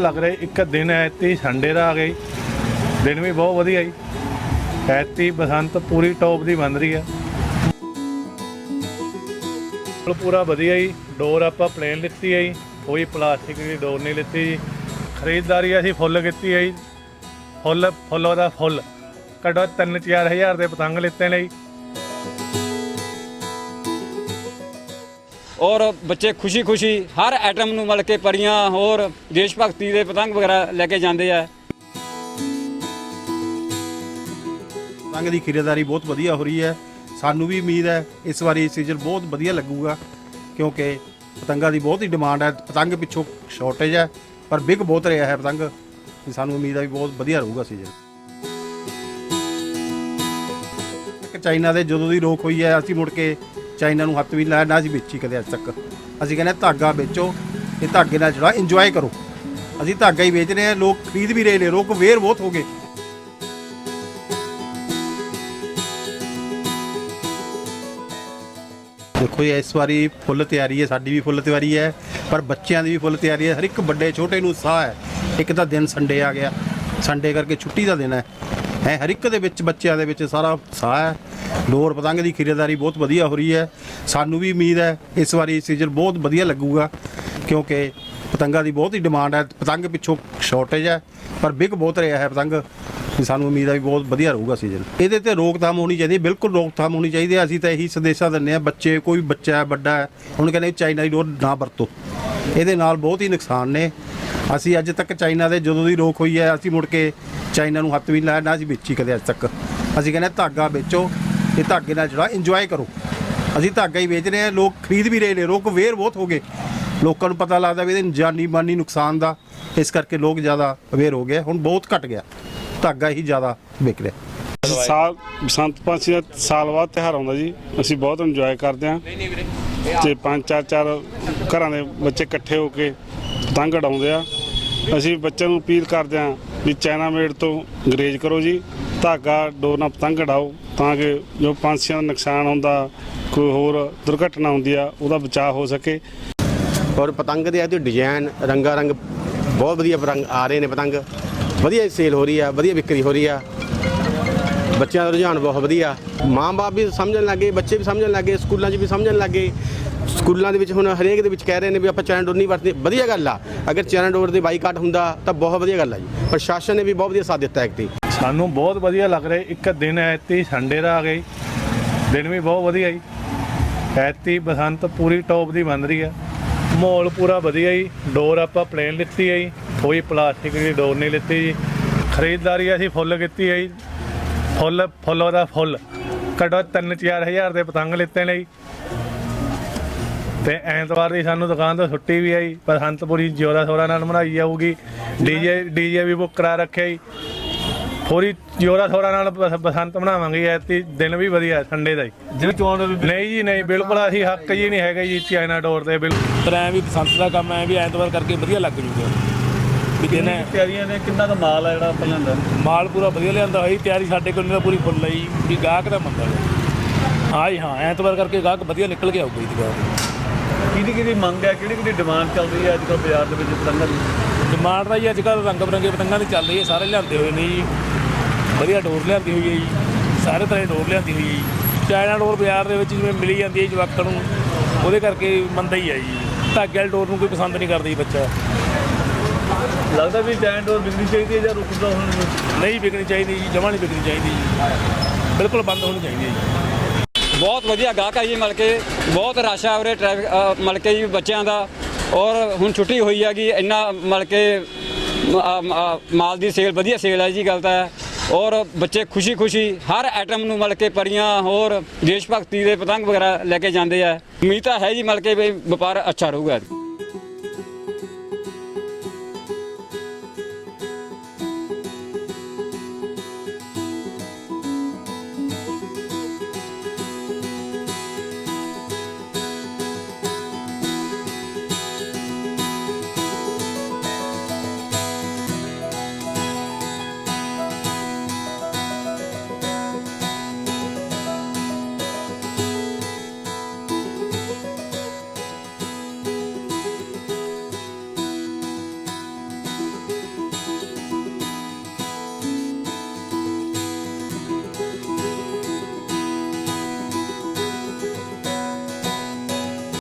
ਲੱਗ ਰਿਹਾ ਇੱਕ ਦਿਨ ਐਤੀ ਸੰਡੇ ਦਾ ਆ ਗਈ ਦਿਨ ਵੀ ਬਹੁਤ ਵਧੀਆ ਜੀ। ਐਤੀ ਬਸੰਤ ਪੂਰੀ ਟੌਪ ਦੀ ਬਣ ਰਹੀ ਆ। ਫੁੱਲ ਪੂਰਾ ਵਧੀਆ ਜੀ। ਡੋਰ ਆਪਾਂ ਪਲੇਨ ਲਿੱਤੀ ਆ ਜੀ। ਕੋਈ ਪਲਾਸਟਿਕ ਦੀ ਡੋਰ ਨਹੀਂ ਲਿੱਤੀ ਜੀ। ਖਰੀਦਦਾਰੀ ਅਸੀਂ ਫੁੱਲ ਕੀਤੀ ਹੈ ਜੀ। ਫੁੱਲ ਫੁੱਲ ਦਾ ਫੁੱਲ ਘੱਟੋ 3-4000 ਦੇ ਪਤੰਗ ਲਿੱਤੇ ਨੇ ਜੀ। ਔਰ ਬੱਚੇ ਖੁਸ਼ੀ-ਖੁਸ਼ੀ ਹਰ ਐਟਮ ਨੂੰ ਮਿਲ ਕੇ ਪਰੀਆਂ, ਹੋਰ ਦੇਸ਼ ਭਗਤੀ ਦੇ ਪਤੰਗ ਵਗੈਰਾ ਲੈ ਕੇ ਜਾਂਦੇ ਆ। ਪਤੰਗ ਦੀ ਖਰੀਦਦਾਰੀ ਬਹੁਤ ਵਧੀਆ ਹੋ ਰਹੀ ਹੈ। ਸਾਨੂੰ ਵੀ ਉਮੀਦ ਹੈ ਇਸ ਵਾਰੀ ਸੀਜ਼ਨ ਬਹੁਤ ਵਧੀਆ ਲੱਗੂਗਾ, ਕਿਉਂਕਿ ਪਤੰਗਾਂ ਦੀ ਬਹੁਤ ਹੀ ਡਿਮਾਂਡ ਹੈ। ਪਤੰਗ ਪਿੱਛੋਂ ਸ਼ਾਰਟੇਜ ਹੈ, ਪਰ ਬਿਗ ਬਹੁਤ ਰਿਹਾ ਹੈ ਪਤੰਗ। ਸਾਨੂੰ ਉਮੀਦ ਹੈ ਵੀ ਬਹੁਤ ਵਧੀਆ ਰਹੂਗਾ ਸੀਜ਼ਨ ਚਾਈਨਾ ਦੇ ਜਦੋਂ ਦੀ ਰੋਕ ਹੋਈ ਹੈ, ਅਸੀਂ ਮੁੜ ਕੇ ਚਾਈਨਾ ਨੂੰ ਹੱਥ ਵੀ ਨੀ ਲਾਇਆ, ਨਾ ਅਸੀਂ ਵੇਚੀ ਕਦੇ ਅੱਜ ਤੱਕ। ਅਸੀਂ ਕਹਿੰਦੇ ਹਾਂ ਧਾਗਾ ਵੇਚੋ, ਇਹ ਧਾਗੇ ਨਾਲ ਜਿਹੜਾ ਇੰਜੋਏ ਕਰੋ। ਅਸੀਂ ਧਾਗਾ ਹੀ ਵੇਚ ਰਹੇ ਹਾਂ, ਲੋਕ ਖਰੀਦ ਵੀ ਰਹੇ ਨੇ, ਲੋਕ ਵੇਰ ਬਹੁਤ ਹੋ ਗਏ। ਦੇਖੋ ਜੀ, ਇਸ ਵਾਰੀ ਫੁੱਲ ਤਿਆਰੀ ਹੈ, ਸਾਡੀ ਵੀ ਫੁੱਲ ਤਿਆਰੀ ਹੈ, ਪਰ ਬੱਚਿਆਂ ਦੀ ਵੀ ਫੁੱਲ ਤਿਆਰੀ ਹੈ। ਹਰ ਇੱਕ ਵੱਡੇ ਛੋਟੇ ਨੂੰ ਸਾਹ ਹੈ। ਇੱਕ ਤਾਂ ਦਿਨ ਸੰਡੇ ਆ ਗਿਆ। ਸੰਡੇ ਕਰਕੇ ਛੁੱਟੀ ਦਾ ਦਿਨ ਹੈ। ਹੈ, ਹਰ ਇੱਕ ਦੇ ਵਿੱਚ ਬੱਚਿਆਂ ਦੇ ਵਿੱਚ ਸਾਰਾ ਸਾਹ ਹੈ। ਡੋਰ ਪਤੰਗ ਦੀ ਖਰੀਦਦਾਰੀ ਬਹੁਤ ਵਧੀਆ ਹੋ ਰਹੀ ਹੈ। ਸਾਨੂੰ ਵੀ ਉਮੀਦ ਹੈ ਇਸ ਵਾਰੀ ਸੀਜ਼ਨ ਬਹੁਤ ਵਧੀਆ ਲੱਗੂਗਾ, ਕਿਉਂਕਿ ਪਤੰਗਾਂ ਦੀ ਬਹੁਤ ਹੀ ਡਿਮਾਂਡ ਹੈ। ਪਤੰਗ ਪਿੱਛੋਂ ਸ਼ਾਰਟੇਜ ਹੈ, ਪਰ ਬਿਗ ਬਹੁਤ ਰਿਹਾ ਹੈ ਪਤੰਗ। ਵੀ ਸਾਨੂੰ ਉਮੀਦ ਹੈ ਵੀ ਬਹੁਤ ਵਧੀਆ ਰਹੂਗਾ ਸੀਜ਼ਨ ਇਹਦੇ ਤੇ ਰੋਕਥਾਮ ਹੋਣੀ ਚਾਹੀਦੀ ਹੈ, ਬਿਲਕੁਲ ਰੋਕਥਾਮ ਹੋਣੀ ਚਾਹੀਦੀ ਹੈ। ਅਸੀਂ ਤਾਂ ਇਹੀ ਸੰਦੇਸ਼ਾ ਦਿੰਦੇ ਆ ਬੱਚੇ, ਕੋਈ ਬੱਚਾ ਹੈ, ਵੱਡਾ ਹੈ ਹੁਣ ਕਹਿੰਦੇ ਚਾਈਨਾ ਦੀ ਡੋਰ ਨਾ ਵਰਤੋ। ਇਹਦੇ ਨਾਲ ਬਹੁਤ ਹੀ ਨੁਕਸਾਨ ਨੇ। ਅਸੀਂ ਅੱਜ ਤੱਕ ਚਾਈਨਾ ਦੇ ਜਦੋਂ ਦੀ ਰੋਕ ਹੋਈ ਹੈ, ਅਸੀਂ ਮੁੜ ਕੇ ਚਾਈਨਾ ਨੂੰ ਹੱਥ ਵੀ ਲਾਇਆ ਨਾ ਅਸੀਂ ਵੇਚੀ ਕਦੇ ਅੱਜ ਤੱਕ। ਅਸੀਂ ਕਹਿੰਦੇ ਹਾਂ ਧਾਗਾ ਵੇਚੋ ਤੇ ਧਾਗੇ ਨਾਲ ਜਿਹੜਾ ਇੰਜੋਏ ਕਰੋ। ਅਸੀਂ ਧਾਗਾ ਹੀ ਵੇਚ ਰਹੇ ਹਾਂ ਲੋਕ ਖਰੀਦ ਵੀ ਰਹੇ ਨੇ ਲੋਕ ਵੇਰ ਬਹੁਤ ਹੋ ਗਏ। ਲੋਕਾਂ ਨੂੰ ਪਤਾ ਲੱਗਦਾ ਵੀ ਇਹਦੇ ਜਾਨੀ ਮਾਨੀ ਨੁਕਸਾਨ ਦਾ ਇਸ ਕਰਕੇ ਲੋਕ ਜ਼ਿਆਦਾ ਅਵੇਅਰ ਹੋ ਗਏ ਹੁਣ ਬਹੁਤ ਘਟ ਗਿਆ। ਧਾਗਾ ਹੀ ਜ਼ਿਆਦਾ ਵਿਕ ਰਿਹਾ। ਸਾਲ ਬਸੰਤ ਪੰਚਮੀ ਦਾ ਸਾਲ ਬਾਅਦ ਤਿਉਹਾਰ ਆਉਂਦਾ ਜੀ ਅਸੀਂ ਬਹੁਤ ਇੰਜੋਏ ਕਰਦੇ ਹਾਂ। ਤੇ ਪੰਜ ਚਾਰ ਚਾਰ ਘਰਾਂ ਦੇ ਬੱਚੇ ਇਕੱਠੇ ਹੋ ਕੇ ਪਤੰਗ ਉਡਾਉਂਦੇ ਆ। ਅਸੀਂ ਬੱਚਿਆਂ ਨੂੰ ਅਪੀਲ ਕਰਦੇ ਹਾਂ ਵੀ ਚਾਈਨਾ ਮੇਡ ਤੋਂ ਗਰੇਜ ਕਰੋ ਜੀ, ਧਾਗਾ, ਡੋਰ ਨਾਲ ਪਤੰਗ ਉਡਾਓ ਤਾਂ ਕਿ ਜੋ ਪੰਛੀਆਂ ਦਾ ਨੁਕਸਾਨ ਹੁੰਦਾ, ਕੋਈ ਹੋਰ ਦੁਰਘਟਨਾ ਹੁੰਦੀ ਆ, ਉਹਦਾ ਬਚਾਅ ਹੋ ਸਕੇ। ਔਰ ਪਤੰਗ ਦੇ ਇਹਦੇ ਡਿਜ਼ਾਈਨ ਰੰਗਾ ਰੰਗ ਬਹੁਤ ਵਧੀਆ ਪਤੰਗ ਆ ਰਹੇ ਨੇ ਪਤੰਗ। ਵਧੀਆ ਸੇਲ ਹੋ ਰਹੀ ਆ, ਵਧੀਆ ਵਿਕਰੀ ਹੋ ਰਹੀ ਆ। ਬੱਚਿਆਂ ਦਾ ਰੁਝਾਨ ਬਹੁਤ ਵਧੀਆ। ਮਾਂ-ਬਾਪ ਵੀ ਸਮਝਣ ਲੱਗੇ, ਬੱਚੇ ਵੀ ਸਮਝਣ ਲੱਗੇ, ਸਕੂਲਾਂ 'ਚ ਵੀ ਸਮਝਣ ਲੱਗੇ। ਸਕੂਲਾਂ ਦੇ ਵਿੱਚ ਹੁਣ ਹਰੇਕ ਦੇ ਵਿੱਚ ਕਹਿ ਰਹੇ ਨੇ ਵੀ ਆਪਾਂ ਚੈਨਲ ਡੋਰ ਨਹੀਂ ਵਰਤਦੇ। ਵਧੀਆ ਗੱਲ ਆ। ਅਗਰ ਚੈਨਲ ਡੋਰ ਦੇ ਬਾਈਕਾਟ ਹੁੰਦਾ ਤਾਂ ਬਹੁਤ ਵਧੀਆ ਗੱਲ ਆ ਜੀ। ਪ੍ਰਸ਼ਾਸਨ ਨੇ ਵੀ ਬਹੁਤ ਵਧੀਆ ਸਾਥ ਦਿੱਤਾ ਹੈ ਤੇ। ਸਾਨੂੰ ਬਹੁਤ ਵਧੀਆ ਲੱਗ ਰਿਹਾ। ਇੱਕ ਦਿਨ ਐਤੀ ਸੰਡੇ ਦਾ ਆ ਗਈ ਦਿਨ ਵੀ ਬਹੁਤ ਵਧੀਆ ਜੀ। ਐਤੀ ਬਸੰਤ ਪੂਰੀ ਟੌਪ ਦੀ ਬਣ ਰਹੀ ਆ। ਮਾਹੌਲ ਪੂਰਾ ਵਧੀਆ ਜੀ। ਡੋਰ ਆਪਾਂ ਪਲੇਨ ਲਿੱਤੀ ਹੈ ਜੀ। ਕੋਈ ਪਲਾਸਟਿਕ ਦੀ ਡੋਰ ਨਹੀਂ ਲਿੱਤੀ ਜੀ। ਖਰੀਦਦਾਰੀ ਅਸੀਂ ਫੁੱਲ ਕੀਤੀ ਹੈ ਜੀ। ਫੁੱਲ ਫੁੱਲ ਦਾ ਫੁੱਲ। ਘੱਟੋ 3-4000 ਦੇ ਪਤੰਗ ਲਿੱਤੇ ਨੇ ਜੀ। ਤੇ ਐਤਵਾਰ ਦੀ ਸਾਨੂੰ ਦੁਕਾਨ ਤੋਂ ਛੁੱਟੀ ਵੀ ਆਈ ਬਸੰਤਪੁਰੀ ਜੋਰਾ ਸੋਰਾ ਨਾਲ ਮਨਾਈ ਜਾਊਗੀ। ਡੀਜੇ ਡੀਜੇ ਵੀ ਬੁੱਕ ਕਰਾ ਰੱਖਿਆ ਜੀ। ਪੂਰੀ ਜੋਰਾ ਸੋਰਾ ਨਾਲ ਬਸ- ਬਸੰਤ ਮਨਾਵਾਂਗੇ ਐਤੀ ਦਿਨ ਵੀ ਵਧੀਆ ਸੰਡੇ ਦਾ ਜਿਵੇਂ ਚੋਣ ਨਹੀਂ ਜੀ ਨਹੀਂ ਬਿਲਕੁਲ ਅਸੀਂ ਹੱਕ ਜੀ ਨਹੀਂ ਹੈਗੇ ਜੀ ਚਾਈਨਾ ਡੋਰ ਤੇ ਬਿਲਕੁਲ। ਪਰ ਐ ਵੀ ਬਸੰਤ ਦਾ ਕੰਮ ਐ ਵੀ ਐਤਵਾਰ ਕਰਕੇ ਵਧੀਆ ਲੱਗ ਜੂਗਾ। ਵੀ ਦਿਨ ਹੈ। ਤਿਆਰੀਆਂ ਨੇ ਕਿੰਨਾ ਦਾ ਮਾਲ ਆ ਜਿਹੜਾ ਆਪਾਂ ਲਿਆਂਦਾ? ਮਾਲ ਪੂਰਾ ਵਧੀਆ ਲਿਆਂਦਾ ਹੋਈ ਤਿਆਰੀ ਸਾਡੇ ਕੋਲ ਤਾਂ ਪੂਰੀ ਫੁੱਲ ਆਈ ਵੀ ਗਾਹਕ ਦਾ ਮੰਦਾ ਹੈ ਹਾਂ ਜੀ ਹਾਂ ਐਤਵਾਰ ਕਰਕੇ ਗਾਹਕ ਵਧੀਆ ਨਿਕਲ ਕੇ ਆਊਗਾ ਜੀ ਦੁਕਾਨ ਕਿਹਦੀ ਕਿਹਦੀ ਮੰਗ ਹੈ? ਕਿਹੜੀ ਕਿਹੜੀ ਡਿਮਾਂਡ ਚੱਲ ਰਹੀ ਹੈ ਅੱਜ ਕੱਲ੍ਹ ਬਾਜ਼ਾਰ ਦੇ ਵਿੱਚ ਪਤੰਗਾਂ ਦੀ? ਡਿਮਾਂਡ ਦਾ ਜੀ ਅੱਜ ਕੱਲ੍ਹ ਰੰਗ ਬਰੰਗੇ ਪਤੰਗਾਂ ਦੀ ਚੱਲ ਰਹੀ ਹੈ ਸਾਰੇ ਲਿਆਂਦੇ ਹੋਏ ਨੇ ਜੀ। ਵਧੀਆ ਡੋਰ ਲਿਆਂਦੀ ਹੋਈ ਹੈ ਜੀ ਸਾਰੇ ਤਰ੍ਹਾਂ ਦੀ ਡੋਰ ਲਿਆਂਦੀ ਹੋਈ ਹੈ ਜੀ। ਚਾਈਨਾ ਡੋਰ ਬਾਜ਼ਾਰ ਦੇ ਵਿੱਚ ਜਿਵੇਂ ਮਿਲੀ ਜਾਂਦੀ ਹੈ ਜਵਾਕਾਂ ਨੂੰ ਉਹਦੇ ਕਰਕੇ ਮੰਦਾ ਹੀ ਹੈ ਜੀ। ਧਾਗੇ ਵਾਲੀ ਡੋਰ ਨੂੰ ਕੋਈ ਪਸੰਦ ਨਹੀਂ ਕਰਦਾ ਜੀ ਬੱਚਾ। ਲੱਗਦਾ ਵੀ ਜੈਨ ਡੋਰ ਵਿਕਣੀ ਚਾਹੀਦੀ ਹੈ ਜਾਂ ਰੁਕਦਾ ਹੁਣ ਨਹੀਂ ਵਿਕਣੀ ਚਾਹੀਦੀ ਜੀ ਜਮਾਂ ਨਹੀਂ ਵਿਕਣੀ ਚਾਹੀਦੀ ਜੀ। ਬਿਲਕੁਲ ਬੰਦ ਹੋਣੀ ਚਾਹੀਦੀ ਹੈ ਜੀ। ਬਹੁਤ ਵਧੀਆ ਗਾਹਕ ਆ ਜੀ ਮਿਲ ਕੇ ਬਹੁਤ ਰਸ਼ ਆ ਉਰੇ ਟ੍ਰੈਫਿਕ ਮਿਲ ਕੇ ਜੀ ਬੱਚਿਆਂ ਦਾ। ਔਰ ਹੁਣ ਛੁੱਟੀ ਹੋਈ ਹੈਗੀ ਇੰਨਾ ਮਿਲ ਕੇ ਮਾਲ ਦੀ ਸੇਲ ਵਧੀਆ ਸੇਲ ਹੈ ਜੀ ਗੱਲ ਤਾਂ ਹੈ। ਔਰ ਬੱਚੇ ਖੁਸ਼ੀ-ਖੁਸ਼ੀ ਹਰ ਆਈਟਮ ਨੂੰ ਮਿਲ ਕੇ ਪਰੀਆਂ ਹੋਰ ਦੇਸ਼ ਭਗਤੀ ਦੇ ਪਤੰਗ ਵਗੈਰਾ ਲੈ ਕੇ ਜਾਂਦੇ ਆ। ਉਮੀਦ ਤਾਂ ਹੈ ਜੀ ਮਿਲ ਕੇ ਵੀ ਵਪਾਰ ਅੱਛਾ ਰਹੂਗਾ।